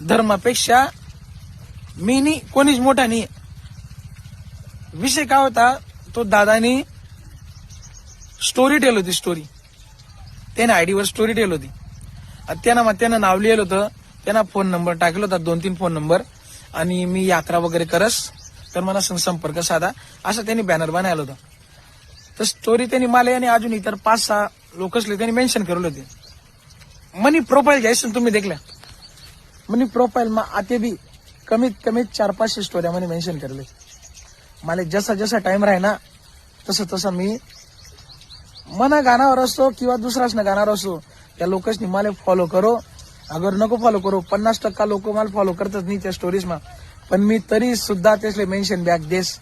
धर्मापेक्षा मी नी कोणीच मोठा नाही. विषय काय होता तो दादानी स्टोरी टेल होती स्टोरी त्याने आयडीवर स्टोरी टेल होती. त्यानं मग त्यानं नाव लिहिलं होतं त्यांना फोन नंबर टाकला होता दोन तीन फोन नंबर आणि मी यात्रा वगैरे करस तर मला संग संपर्क साधा असं त्यांनी बॅनर बनायला होतं. तर स्टोरी त्यांनी मला आणि अजून इतर पाच सहा लोकसले त्यांनी मेन्शन केलेले होते. मनी प्रोफाईल घ्यायचं तुम्ही देखल्या. मनी प्रोफाईल मा आते बी कमीत कमी चार पाचशे स्टोऱ्या म्हणे मेन्शन करले मला जसा जसा टाइम राही ना तसं तसं मी मना गाण्यावर असतो किंवा दुसराच ना गाणार असतो त्या लोकसनी मला फॉलो करो. अगर नको फॉलो करो पन्नास टक्का लोक मला फॉलो करतच नाही त्या स्टोरीजमा पण मी तरी सुद्धा त्यासले मेन्शन बॅक देस.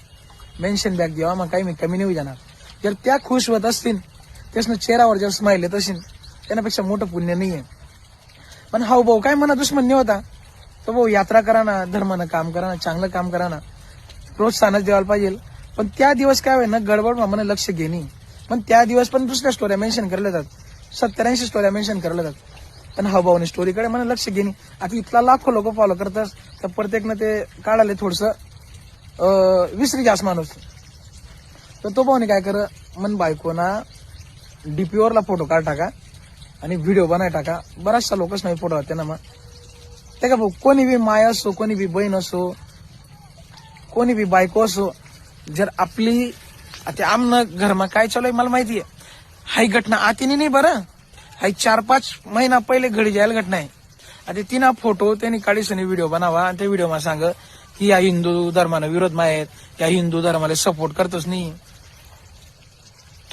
मेन्शन बॅक देवा मग काही मी कमी नाही होई जाणार. जर त्या खुश होत असतील त्यासनं चेहऱ्यावर जर स्माईल येत असेल त्यापेक्षा मोठं पुण्य नाही आहे पण हा भाऊ काय म्हणा दुश्मन नाही होता? तो भाऊ यात्रा करा ना धर्मानं काम करा ना चांगलं काम करा ना प्रोत्साहनच द्यायला पाहिजे. पण त्या दिवस काय होईल ना गडबड मला लक्ष घेणे. पण त्या दिवस पण दुसऱ्या स्टोऱ्या मेन्शन करल्या जातात. सत्तरऐंशी स्टोऱ्या मेन्शन करल्या जातात. पण हा भाऊने स्टोरीकडे मला लक्ष घेणे. आता इथला लाखो लोक फॉलो करतात. तर प्रत्येकनं ते काढायला थोडस विसरी घ्यास माणूस. तर तो भाऊने काय कर मन बायकोना डीपीओरला फोटो काढ टाका. आणि व्हिडिओ बनाय टाका. बऱ्याचशा लोकच नाही फोटो राहते ना मग. ते का भाऊ कोणी बी माय असो कोणी बी बहीण असो कोणी बी बायको असो जर आपली आता आमनं घरमा काय चालू आहे मला माहिती आहे हाई घटना आतीने नाही बरं. हाय चार पाच महिना पहिले घडी जायला घटना आहे. आता तिना फोटो त्यांनी काळीसनी व्हिडिओ बनावा आणि त्या व्हिडिओ मला सांग की या हिंदू धर्माला विरोध मा आहेत या हिंदू धर्माला सपोर्ट करतोच नाही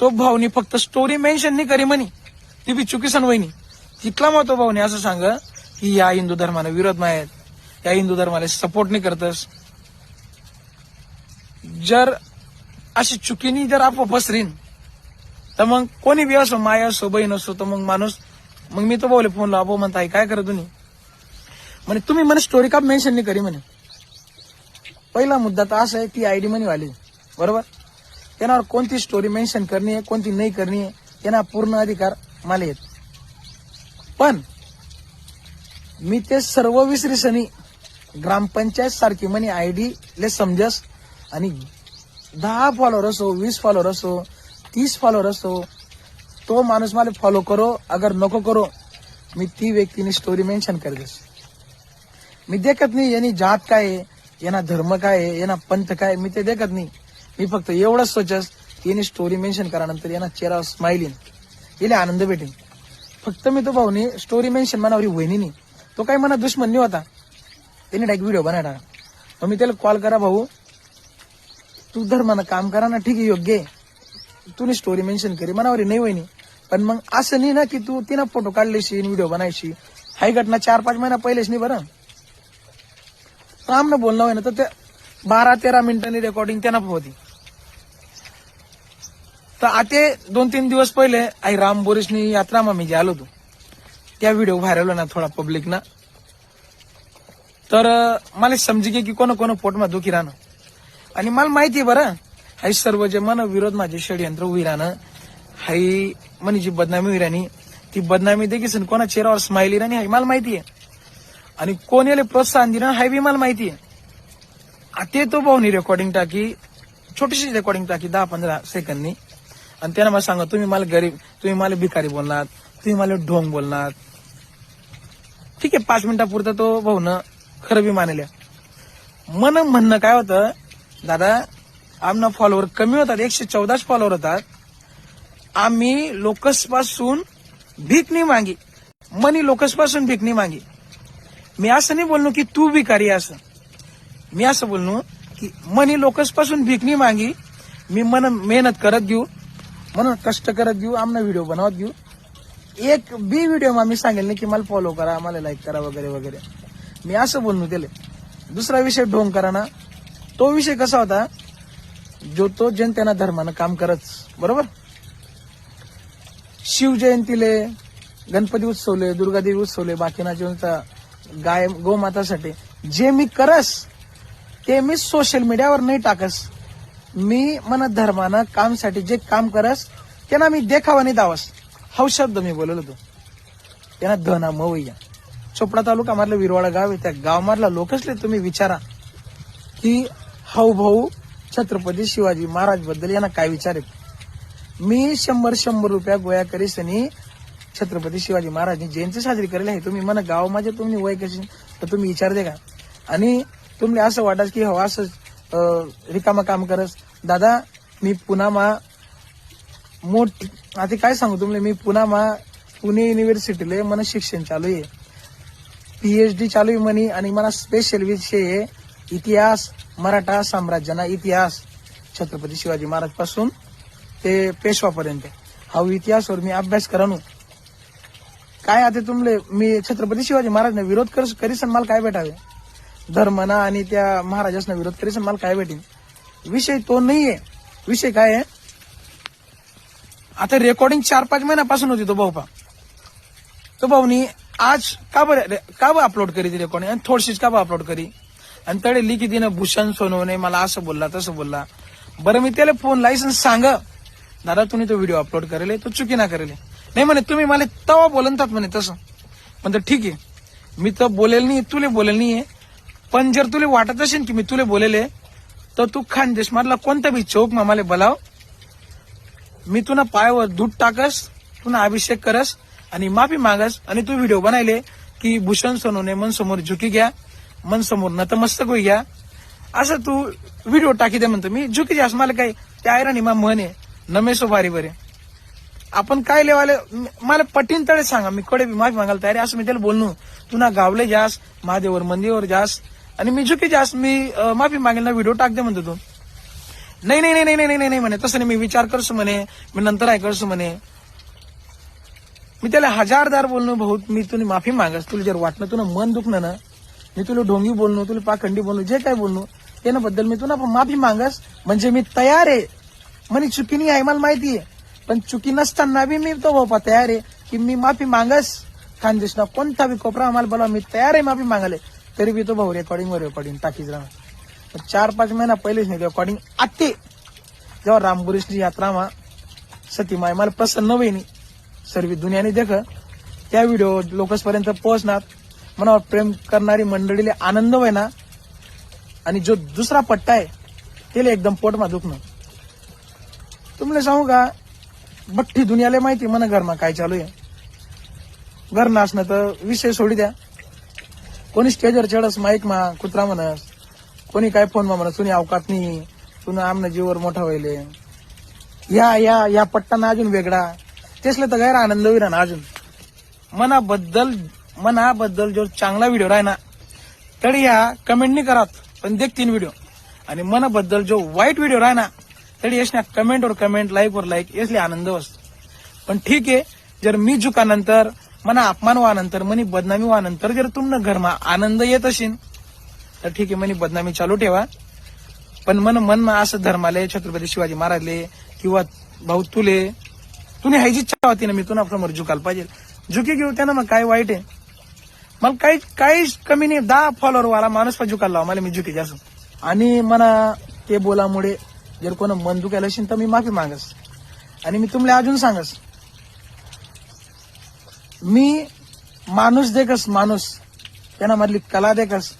तो भाऊनी फक्त स्टोरी मेन्शन नाही करी म्हणी. ती बी चुकीसन वहिनी. तिथला महत्त्व भाऊ नाही असं सांग की या हिंदू धर्माला विरोध नाही आहेत. या हिंदू धर्माला सपोर्ट नाही करतस. जर अशी चुकीनी जर आप पसरीन तर मग कोणी बी असो माय असो बहीण असो तर मग माणूस मग मी तो भाऊले फोन लावो म्हणताय काय करत तुम्ही म्हणे तुम्ही म्हणे स्टोरी का मेन्शन नाही करी म्हणे. पहिला मुद्दा तर असा आहे ती आयडी म्हणे वाली. बरोबर? त्याच्यावर कोणती स्टोरी मेन्शन करणी आहे कोणती नाही करणी आहे त्यांना पूर्ण अधिकार मला येत. पण मी ते सर्व विसरीसनी ग्रामपंचायत सारखी म्हणे आयडी ले समजस आणि दहा फॉलोअर असो वीस फॉलोअर असो तीस फॉलोअर असो तो माणूस मला फॉलो करो अगर नको करो मी ती व्यक्तीने स्टोरी मेन्शन करतेस मी देखत नाही यांनी जात काय आहे यांना धर्म काय आहे यांना पंथ काय मी ते देखत नाही. मी फक्त एवढंच सोचस की यांनी स्टोरी मेन्शन करा नंतर यांना चेहरा स्माइल येईन आनंद भेटेल. फक्त मी तो भाऊनी स्टोरी मेन्शन मनावरी वहिनी तो काही मना दुश्मन नाही होता. त्याने डायरेक्ट व्हिडिओ बनायला. मग मी त्याला कॉल करा भाऊ. तू धर्मानं काम करा ना ठीक आहे योग्य आहे. स्टोरी मेन्शन करी मनावरी नाही वहिनी. पण मग असं नाही ना की तू तिनं फोटो काढलेशी व्हिडिओ बनायची हाय घटना चार पाच महिना पहिलेच नाही बरं. रामनं बोलणं होय ना तर ते बारा तेरा मिनिटांनी रेकॉर्डिंग त्यांना होती. तर आता दोन तीन दिवस पहिले आई राम बोरिसनी यात्रामा मी जे आलो होतो. त्या व्हिडिओ व्हायरल ना थोडा पब्लिक ना. तर मला समजी गे की कोण कोण पोटमा दुखी राहणं. आणि मला माहिती आहे बरं हाई सर्व जे मन विरोध माझे षडयंत्र उभी राहणं हाई म्हणे जी बदनामी होई राणी ती बदनामी देखील कोणा चेहऱ्यावर स्माइली राणी हाय मला माहिती आहे. आणि कोण याला प्रोत्साहन दिलं हाय बी मला माहिती आहे. आता तो भाऊनी रेकॉर्डिंग टाकी छोटीशी रेकॉर्डिंग टाकी दहा पंधरा सेकंदनी आणि त्यांना मला सांगा तुम्ही मला गरीब तुम्ही मला भिकारी बोलणार तुम्ही मला ढोंग बोलणार ठीक आहे पाच मिनिटापुरता तो भाऊनं खरं बी मानल्या. मन म्हणणं काय होतं दादा आमना फॉलोवर कमी होतात एकशे चौदाच फॉलोवर होतात. आम्ही लोकसपासून भीक नाही मागी मनी लोकसपासून भीक नाही मागी. मी असं नाही बोललो की तू भिकारी असं मी असं बोललो की मनी लोकसपासून भीक नाही मागी मी मन मेहनत करत घेऊ. म्हणून कष्ट करत घेऊ आमना व्हिडिओ बनवत घेऊ. एक बी व्हिडिओ मी सांगेल ना की मला फॉलो करा मला लाईक करा वगैरे वगैरे. मी असं बोलणं केले दुसरा विषय ढोंग करा ना तो विषय कसा होता? जो तो जनतेना धर्मानं काम करत. बरोबर? शिवजयंतीले गणपती उत्सवले दुर्गादेवी उत्सवले बाकीना गाय गोमातासाठी जे मी करस ते मी सोशल मीडियावर नाही टाकस. मी मन धर्मानं कामसाठी जे काम करस त्यांना मी देखावा नाही दावस. हा शब्द मी बोललो होतो त्यांना धना मवैया. चोपडा तालुका मधलं विरवाडा गाव आहे त्या गावामधला लोकसले तुम्ही विचारा. की हाऊ भाऊ छत्रपती शिवाजी महाराजबद्दल यांना काय विचार आहेत मी शंभर शंभर रुपया गोया करीस आणि छत्रपती शिवाजी महाराजनी जयंती साजरी करेल आहे तुम्ही मला गाव माझे तुम्ही वय कशी तर तुम्ही विचार दे का? आणि तुम्ही असं वाटायचं की हो असं रिकामा काम करस. दादा मी पुन्हा मा मोठ आता काय सांगू तुम्हाला मी पुन्हा मा पुणे युनिव्हर्सिटीले मला शिक्षण चालू आहे. पी एच डी चालू आहे म्हणी आणि मला स्पेशल विषय आहे इतिहास मराठा साम्राज्याना इतिहास. छत्रपती शिवाजी महाराजपासून ते पेशवापर्यंत हा इतिहासवर मी अभ्यास करानो काय आता तुमले? मी छत्रपती शिवाजी महाराजना विरोध कर करीसन मला काय भेटावे? धर्मना आणि त्या महाराजांना विरोध तरी मला काय भेटेल विषय तो नाहीये. विषय काय आहे? आता रेकॉर्डिंग चार पाच महिन्यापासून होती तो भाऊपा तो भाऊनी आज का बरं का बरं अपलोड करी ती रेकॉर्डिंग आणि थोडशीच का बरं अपलोड करी? आणि तडे लिखी तिनं भूषण सोनवणे मला असं बोलला तसं बोलला. बरं मी त्याला फोन लायसन्स सांग. दादा तुम्ही तो व्हिडिओ अपलोड करेल तो चुकी ना करेल. नाही म्हणे तुम्ही मला तवा बोलतात म्हणे तसं. म्हणतो ठीक आहे. मी तर बोलेल नाही तुले बोलेल नाहीये. पण जर तुला वाटत असेल की मी तुले बोलेले तर तू खानदेश मधला कोणता बी चौक मामाले बोलाव. मी तुला पायावर दूध टाकस तुला अभिषेक करस आणि माफी मागस आणि तू व्हिडिओ बनायले की भूषण सोनूने मन समोर झुकी घ्या मन समोर नतमस्तक होई घ्या असं तू व्हिडिओ टाकी दे म्हणतो मी. झुकी जास मला काही त्या आयरणी मा म्हणे आहे नमेसो भारी बरे. आपण काय लेवाले मला पटीन तळे सांगा मी कडे बी माफी मागायला तयार असं मी त्याला बोलणू. तू ना गावले जास महादेवर मंदिरवर जास आणि मी चुकीचे जास्त मी माफी मागेल ना व्हिडिओ टाक दे म्हणतो तू. नाही नाही नाही नाही नाही नाही नाही म्हणे. तसं नाही मी विचार करसो म्हणे. मी नंतर ऐकसो म्हणे. मी त्याला हजारदार बोलणं भाऊ मी तुला माफी मागस तुला जर वाटणं तुला मन दुखणं ना मी तुला ढोंगी बोलणं तुला पाखंडी बोलणं जे काय बोलणं त्याबद्दल मी तुला माफी मागास म्हणजे मी तयार आहे. म्हणे चुकीनी आहे मला माहिती आहे. पण चुकी नसताना बी मी तो बापा तयार आहे की मी माफी मागस खानदेशना कोणता बी कोपरा आम्हाला बोला मी तयार आहे माफी मागायला. तरी बी तो भाऊ रेकॉर्डिंग वर रेकॉर्डिंग टाकीच राहणार. चार पाच महिना पहिलेच नाही रेकॉर्डिंग आते जेव्हा रामबुरीची यात्रा मा सतीमाय मला प्रसन्न वहिनी सर्वी दुनियाने देख त्या व्हिडिओ लोकसपर्यंत पोहोचणार. मनावर प्रेम करणारी मंडळीला आनंद ना आणि जो दुसरा पट्टा आहे त्याला एकदम पोटमा दुखणं. तुम्हाला सांगू का बठ्ठी दुनियाला माहिती म्हणा घरमा काय चालू आहे. घर नाचणं तर विषय सोडी द्या. कोणी स्टेजवर चढस माईक मा कुत्रा म्हणस कोणी काय फोन मा म्हणस तुनी अवकात नाही तुला आमनं जीवर मोठा व्हायले. या या या पट्टाना अजून वेगळा. तेसले तर गैर आनंद होईल ना अजून. मनाबद्दल मनाबद्दल जो चांगला व्हिडिओ राही ना तरी या कमेंट नाही करत पण देख तीन व्हिडिओ आणि मनाबद्दल जो वाईट व्हिडिओ राही ना तरी यश ना कमेंट वर कमेंट लाईक वर लाईक यसले आनंद असतो पण ठीक आहे जर मी झुकानंतर मना अपमान व्हानंतर मनी बदनामी व्हानंतर जर तुमनं घरमा आनंद येत असेल तर ठीक आहे मनी बदनामी चालू ठेवा. पण मन मनमा असं धर्माले छत्रपती शिवाजी महाराजले किंवा भाऊ तुले तुने ह्याची इच्छा होती ना मी तुला समोर झुकायला पाहिजे. झुकी घेऊ त्यानं मग काय वाईट आहे? मला काही काहीच कमी नाही. दहा फॉलोअर वाला माणूस पण झुकायला लावा मला मी झुकी जास्त. आणि मला ते बोलामुळे जर कोण मन दुखायला असेल तर मी माफी मागस. आणि मी तुम्हाला अजून सांगस मी माणूस देखस माणूस. त्यांना मधली कला देखस.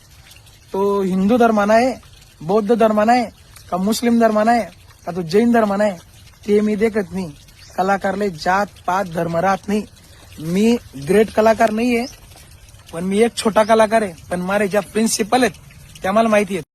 तो हिंदू धर्माना आहे बौद्ध धर्माना आहे का मुस्लिम धर्माना आहे का तो जैन धर्माना आहे ते मी देखत नाही. कलाकारले जात पात धर्म राहत नाही. मी ग्रेट कलाकार नाहीये पण मी एक छोटा कलाकार आहे. पण मारे ज्या प्रिन्सिपल आहेत त्या मला माहिती आहेत.